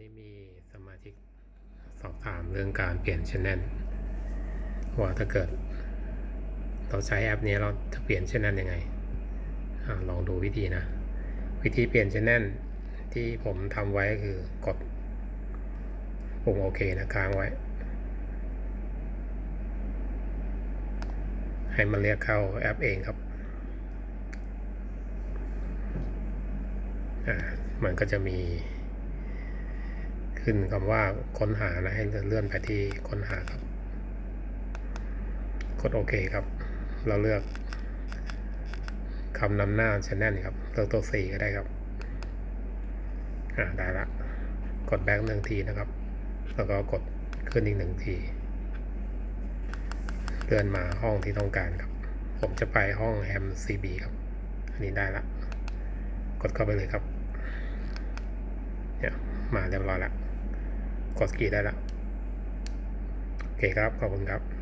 นี้มีสมาชิกสอบถามเรื่องการเปลี่ยนช anel ว่าถ้าเกิด เราใช้แอปนี้เราจะเปลี่ยนช anel ยังไงอลองดูวิธีนะ วิธีเปลี่ยนช anel ที่ผมทำไว้คือกดปุ่มโอเคนะค้างไว้ ให้มันเรียกเข้าแอปเองครับอ่ามันก็จะมี ขึ้นคำว่าค้นหานะให้เลื่อนไปที่ค้นหาครับกดโอเคครับ เราเลือกคำนำหน้าชแนลครับเลือกตัวสี่ก็ได้ครับอ่าได้ละกดแบ็กหนึ่งทีนะครับ แล้วก็กดขึ้นอีกหนึ่งทีเลื่อนมาห้องที่ต้องการครับ ผมจะไปห้องแฮม CB ครับ อันนี้ได้ละกดเข้าไปเลยครับเนี่ยมาเรียบร้อยแล้ว กดสกีได้ละโอเคครับ ขอบคุณครับ